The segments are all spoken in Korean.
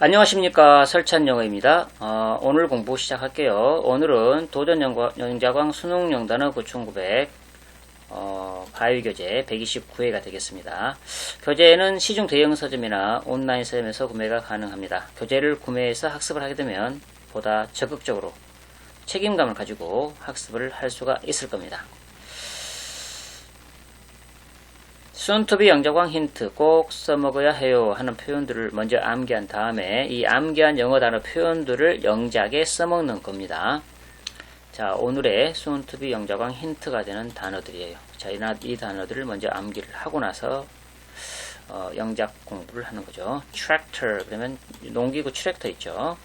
안녕하십니까 설찬영어입니다. 어, 오늘 공부 시작할게요. 오늘은 도전영자광 수능영단어 9900 어, 바위교재 129회가 되겠습니다. 교재는 시중 대형 서점이나 온라인 서점에서 구매가 가능합니다. 교재를 구매해서 학습을 하게 되면 보다 적극적으로 책임감을 가지고 학습을 할 수가 있을 겁니다. 순투비 영자광 힌트 꼭 써먹어야 해요 하는 표현들을 먼저 암기한 다음에 이 암기한 영어 단어 표현들을 영작에 써먹는 겁니다. 자 오늘의 순투비 영자광 힌트가 되는 단어들이에요. 자, 이, 단어들을 먼저 암기를 하고 나서 어, 영작 공부를 하는 거죠. tractor 그러면 농기구 트랙터 있죠.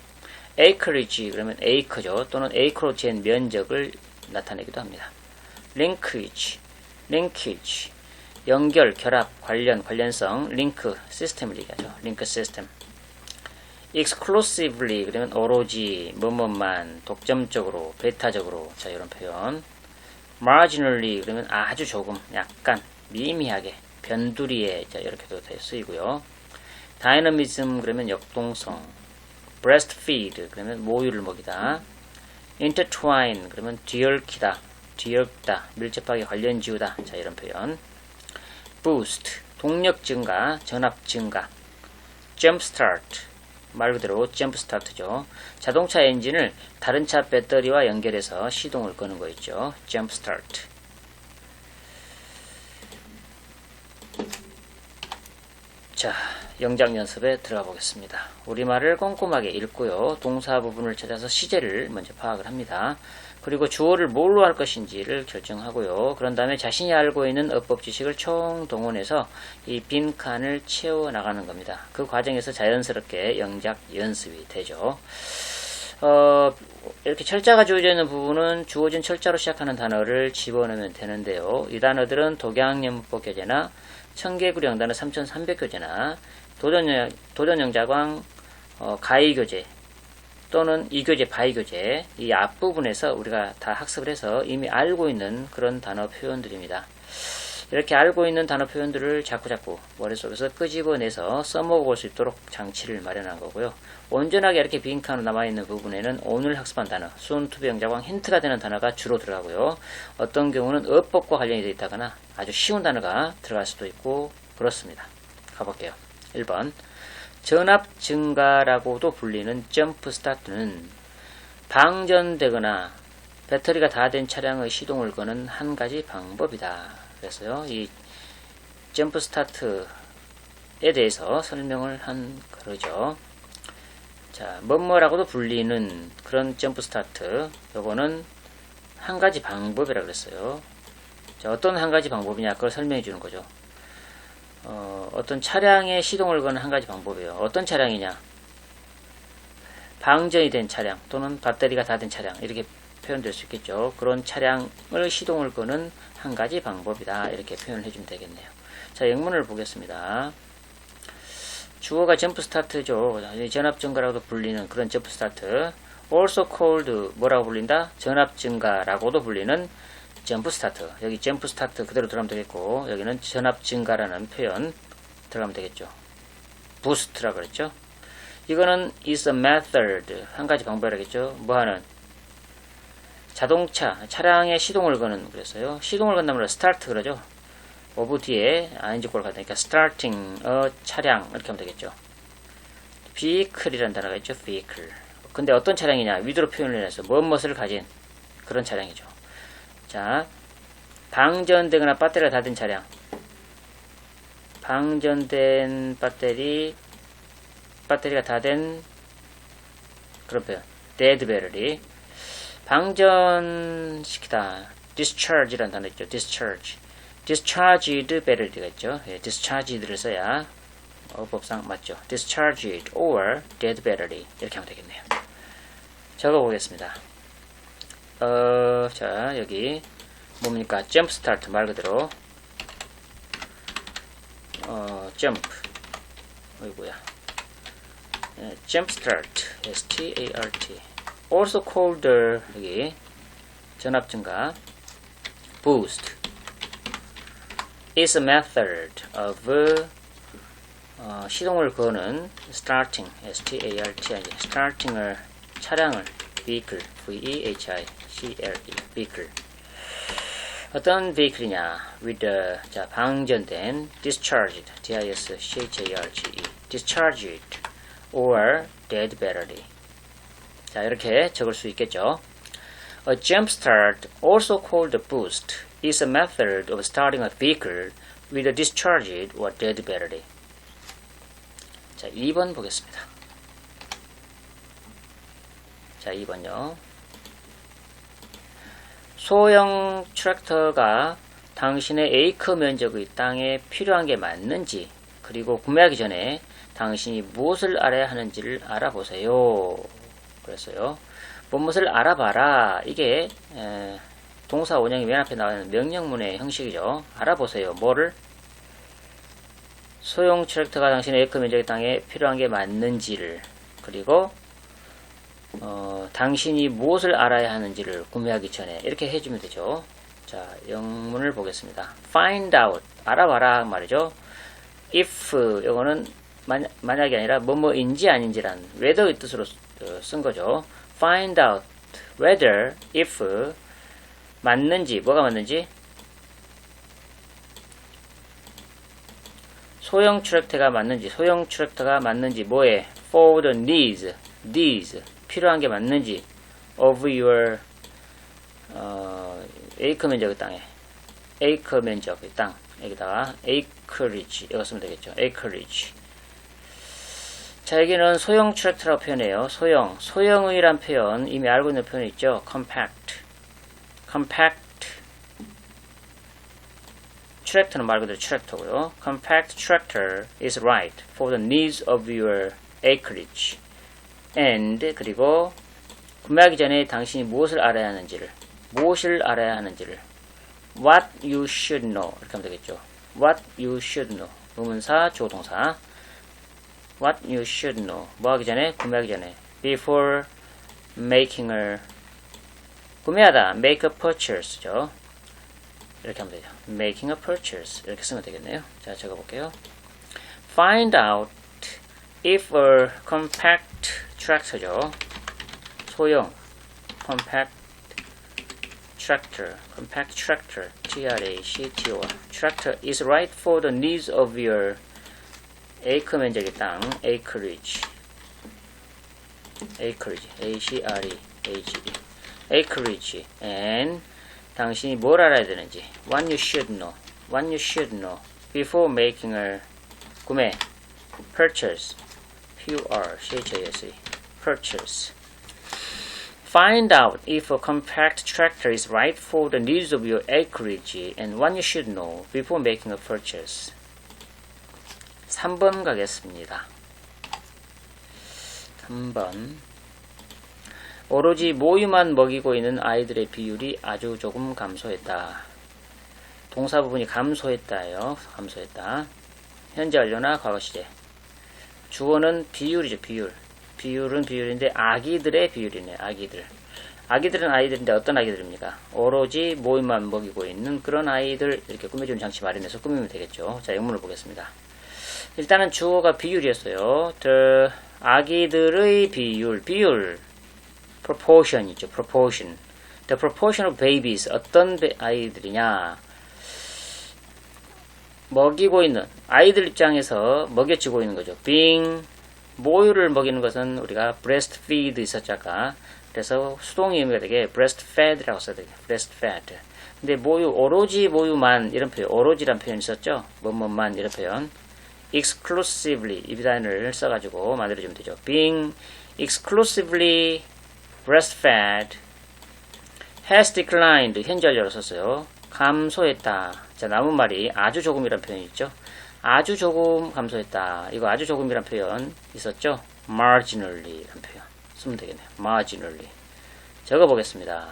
acreage 그러면 acre죠. 또는 acre로 잰 면적을 나타내기도 합니다. linkage, linkage 연결, 결합, 관련, 관련성, 링크, 시스템을 얘기하죠. 링크 시스템. exclusively 그러면 오로지, 뭐뭐만, 독점적으로, 배타적으로, 자 이런 표현. marginally 그러면 아주 조금, 약간, 미미하게, 변두리에, 자 이렇게도 돼 쓰이고요. dynamism 그러면 역동성. breastfeed 그러면 모유를 먹이다. intertwine 그러면 뒤얽히다, 뒤얽다, 밀접하게 관련 지우다. 자 이런 표현. Boost 동력 증가, 전압 증가. jump start 말 그대로 jump start죠. 자동차 엔진을 다른 차 배터리와 연결해서 시동을 거는 거 있죠. jump start. 자, 영작 연습에 들어가 보겠습니다. 우리말을 꼼꼼하게 읽고요. 동사 부분을 찾아서 시제를 먼저 파악을 합니다. 그리고 주어를 뭘로 할 것인지를 결정하고요. 그런 다음에 자신이 알고 있는 어법 지식을 총동원해서 이 빈칸을 채워 나가는 겁니다. 그 과정에서 자연스럽게 영작 연습이 되죠. 어, 이렇게 철자가 주어져 있는 부분은 주어진 철자로 시작하는 단어를 집어넣으면 되는데요. 이 단어들은 독양연문법 교재나 청개구리 영단어 3300 교재나 도전영, 도전영자광 어, 가이 교재 또는 이 교재, 바이 교재 이 앞부분에서 우리가 다 학습을 해서 이미 알고 있는 그런 단어 표현들입니다. 이렇게 알고 있는 단어 표현들을 자꾸자꾸 머릿속에서 끄집어내서 써먹을 수 있도록 장치를 마련한 거고요. 온전하게 이렇게 빈칸으로 남아있는 부분에는 오늘 학습한 단어, 수온투비 영자광 힌트가 되는 단어가 주로 들어가고요. 어떤 경우는 어법과 관련이 되어 있다거나 아주 쉬운 단어가 들어갈 수도 있고 그렇습니다. 가볼게요. 1번 전압 증가라고도 불리는 점프 스타트는 방전되거나 배터리가 다 된 차량의 시동을 거는 한 가지 방법이다. 그래서요, 이 점프 스타트에 대해서 설명을 한 그러죠. 자, 뭐뭐라고도 불리는 그런 점프 스타트. 요거는 한 가지 방법이라 그랬어요. 자, 어떤 한 가지 방법이냐, 그걸 설명해 주는 거죠. 어, 어떤 차량의 시동을 거는 한 가지 방법이에요. 어떤 차량이냐? 방전이 된 차량 또는 배터리가 다 된 차량 이렇게 표현될 수 있겠죠. 그런 차량을 시동을 거는 한 가지 방법이다. 이렇게 표현을 해주면 되겠네요. 자, 영문을 보겠습니다. 주어가 점프 스타트죠. 전압 증가라고도 불리는 그런 점프 스타트. also called 뭐라고 불린다? 전압 증가라고도 불리는 점프 스타트. 여기 점프 스타트 그대로 들어가면 되겠고 여기는 전압 증가라는 표현 들어가면 되겠죠. 부스트라 그랬죠. 이거는 is a method 한 가지 방법이라겠죠. 뭐 하는 자동차 차량의 시동을 거는 그랬어요. 시동을 건다면 start 그러죠. 오브 뒤에 ing 꼴 같으니까 starting 어 차량 이렇게 하면 되겠죠. vehicle이라는 단어가 있죠. vehicle. 근데 어떤 차량이냐 위드로 표현을 해서 무엇을 가진 그런 차량이죠. 자, 방전되거나 배터리가 다 된 차량. 방전된 배터리, 배터리가 다 된 그런 표현. dead battery. 방전시키다. discharge라는 단어 있죠. discharge. discharged battery가 있죠. 예, discharged를 써야 어법상 맞죠. discharged or dead battery 이렇게 하면 되겠네요. 적어보겠습니다. 어, 자, 여기, 뭡니까? 점프 스타트 말 그대로, 어, 점프. 어이구야. 예, 점프 스타트. S-T-A-R-T. also called, 여기, 전압 증가. boost. is a method of, 어, 어, 시동을 거는 starting, S-T-A-R-T-I, starting을 차량을 vehicle, V-E-H-I-C-L-E, vehicle. 어떤 vehicle이냐? with the, 자, 방전된 discharged, D-I-S-C-H-A-R-G-E, discharged or dead battery. 자, 이렇게 적을 수 있겠죠. A jump start, also called a boost, is a method of starting a vehicle with a discharged or dead battery. 자, 2번 보겠습니다. 자, 2번요. 소형 트랙터가 당신의 에이커 면적의 땅에 필요한 게 맞는지, 그리고 구매하기 전에 당신이 무엇을 알아야 하는지를 알아보세요. 그랬어요. 무엇을 알아봐라. 이게 에, 동사 원형이 맨 앞에 나오는 명령문의 형식이죠. 알아보세요. 뭐를? 소형 트랙터가 당신의 에이커 면적의 땅에 필요한 게 맞는지를 그리고 어, 당신이 무엇을 알아야 하는지를 구매하기 전에 이렇게 해주면 되죠. 자, 영문을 보겠습니다. find out 알아봐라 말이죠. if 이거는 만, 만약이 아니라 뭐뭐인지 아닌지란 whether의 뜻으로 어, 쓴 거죠. find out whether if 맞는지 뭐가 맞는지 소형 트랙터가 맞는지 소형 트랙터가 맞는지 뭐에 for the needs these 필요한 게 맞는지 of your 어, 에이커 면적의 땅에. 에이커 면적의 땅. 여기다가 acreage 이거 쓰면 되겠죠. acreage. 자 여기는 소형 트랙터라고 표현해요. 소형. 소형의란 표현. 이미 알고 있는 표현 있죠. compact. compact. 트랙터는 말 그대로 트랙터고요. Compact tractor is right for the needs of your acreage. And 그리고 구매하기 전에 당신이 무엇을 알아야 하는지를 무엇을 알아야 하는지를 what you should know 이렇게 하면 되겠죠. what you should know 의문사 조동사 what you should know 뭐 하기 전에 구매하기 전에 before making a 구매하다 make a purchase죠. 이렇게 하면 되죠. making a purchase 이렇게 쓰면 되겠네요. 자, 적어볼게요. find out if a compact tractor죠. 소형 compact tractor, compact tractor, T-R-A-C-T-O, tractor is right for the needs of your acre 면적의 땅, acreage, acreage, A-C-R-E-A-G-E, acreage, and 당신이 뭘 알아야 되는지 what you should know what you should know before making a 구매 purchase P-U-R-C-H-A-S-E Purchase Find out if a compact tractor is right for the needs of your acreage and what you should know before making a purchase. 3번 가겠습니다. 3번 오로지 모유만 먹이고 있는 아이들의 비율이 아주 조금 감소했다. 동사 부분이 감소했다요. 감소했다. 현재 완료나 과거 시제. 주어는 비율이죠. 비율. 비율은 비율인데 아기들의 비율이네. 아기들. 아기들은 아이들인데 어떤 아기들입니까? 오로지 모유만 먹이고 있는 그런 아이들 이렇게 꾸며주는 장치 마련해서 꾸미면 되겠죠. 자, 영문을 보겠습니다. 일단은 주어가 비율이었어요. The 아기들의 비율, 비율. proportion 있죠. proportion. The proportion of babies. 어떤 아이들이냐. 먹이고 있는 아이들 입장에서 먹여주고 있는 거죠. being 모유를 먹이는 것은 우리가 breastfeed 있었죠 아까. 그래서 수동의 의미가 되게 breastfed라고 써야 돼요. breastfed. 근데 모유 오로지 모유만 이런 표현 오로지란 표현 있었죠. 뭐뭐만 이런 표현. exclusively 이 단어를 써가지고 만들어주면 되죠. being exclusively breastfed has declined 현재 완료로 썼어요. 감소했다. 자, 남은 말이 아주 조금이란 표현이 있죠. 아주 조금 감소했다. 이거 아주 조금이란 표현 있었죠. marginally 이란 표현 쓰면 되겠네요. marginally 적어보겠습니다.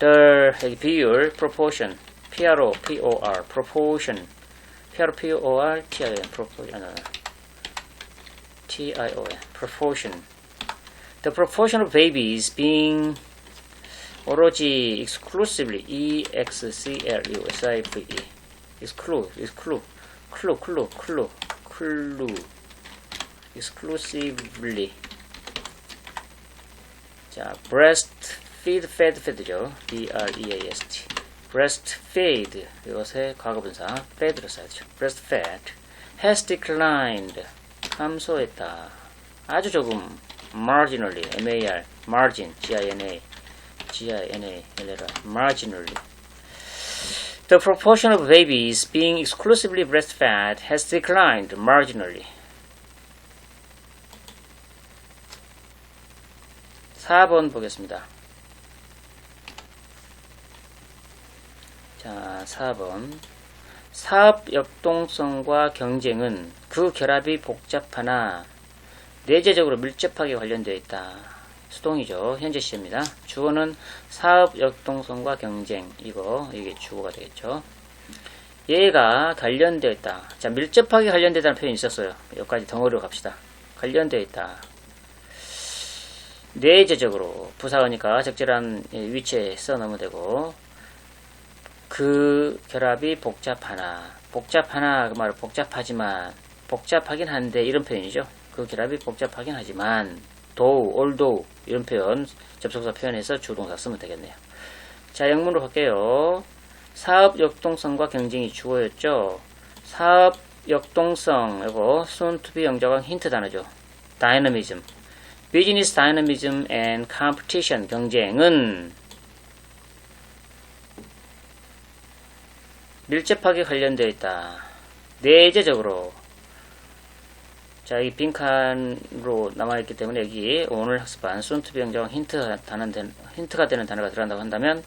the 비율 proportion PRO POR proportion PRO POR TION proportion TION proportion the proportion of babies being 오로지 exclusively E X C L U S I V E exclude exclude 클루 클루 클루 클루 exclusively. 자, breastfeed, fed, fed죠. B-R-E-A-S-T. breastfeed. 이것의 과거분사 fed로 써야죠. breastfed has declined. 감소했다. 아주 조금 marginally, M-A-R, margin, G-I-N-A, G-I-N-A, 아니라 marginally. The proportion of babies being exclusively breastfed has declined marginally. 4번 보겠습니다. 자, 4번. 사업 역동성과 경쟁은 그 결합이 복잡하나 내재적으로 밀접하게 관련되어 있다. 수동이죠. 현재 시제입니다. 주어는 사업 역동성과 경쟁. 이거, 이게 주어가 되겠죠. 얘가 관련되어 있다. 자, 밀접하게 관련되다는 표현이 있었어요. 여기까지 덩어리로 갑시다. 관련되어 있다. 내재적으로 부사어니까 적절한 위치에 써 넣으면 되고 그 결합이 복잡하나 복잡하나 그 말은 복잡하지만 복잡하긴 한데 이런 표현이죠. 그 결합이 복잡하긴 하지만 do, although 이런 표현 접속사 표현해서 주동사 쓰면 되겠네요. 자 영문으로 갈게요. 사업 역동성과 경쟁이 주어였죠. 사업 역동성 이거 soon to be 영작한 힌트 단어죠. dynamism Business dynamism and competition 경쟁은 밀접하게 관련되어 있다. 내재적으로 자, 이 빈칸으로 남아있기 때문에 여기 오늘 학습한 영장 힌트 힌트가 되는 단어가 들어간다고 한다면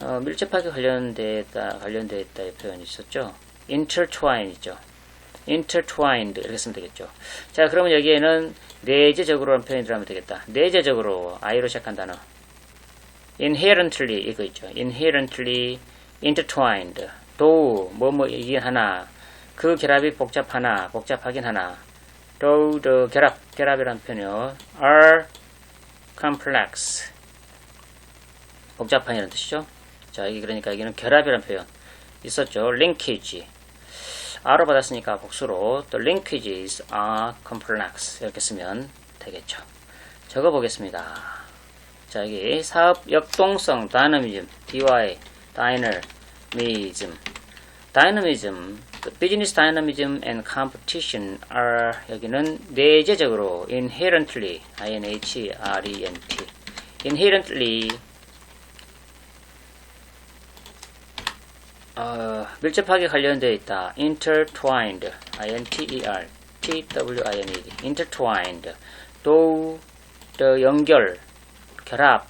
어, 밀접하게 관련되어 있다 이 표현이 있었죠. intertwine 있죠. intertwined 이렇게 쓰면 되겠죠. 자, 그러면 여기에는 내재적으로라는 표현이 들어가면 되겠다. 내재적으로 I로 시작한 단어. inherently 이거 있죠. inherently intertwined. 또 뭐뭐 이긴 하나. 그 결합이 복잡하나 복잡하긴 하나. 또 the 결합 결합이라는 표현이요. are complex. 복잡한이라는 뜻이죠. 자, 이게 그러니까 여기는 결합이라는 표현 있었죠. linkage. R로 받았으니까 복수로 the linkages are complex 이렇게 쓰면 되겠죠. 적어보겠습니다. 자 여기 사업 역동성 dynamism DY dynamism dynamism business dynamism and competition are 여기는 내재적으로 inherently inherent inherently 어, 밀접하게 관련되어 있다. intertwined, i-n-t-e-r, t-w-i-n-e-d, intertwined, 또, 연결, 결합,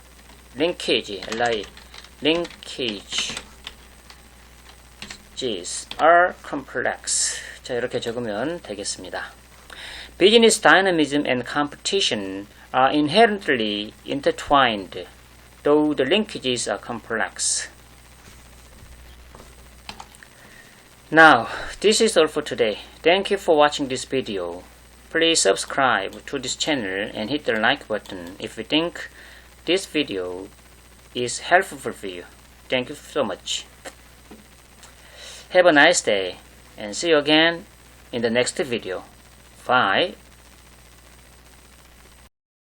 linkage, li, linkage, are complex. 자, 이렇게 적으면 되겠습니다. Business dynamism and competition are inherently intertwined, though the linkages are complex. Now, this is all for today. Thank you for watching this video. Please subscribe to this channel and hit the like button if you think this video is helpful for you. Thank you so much. Have a nice day and see you again in the next video. Bye.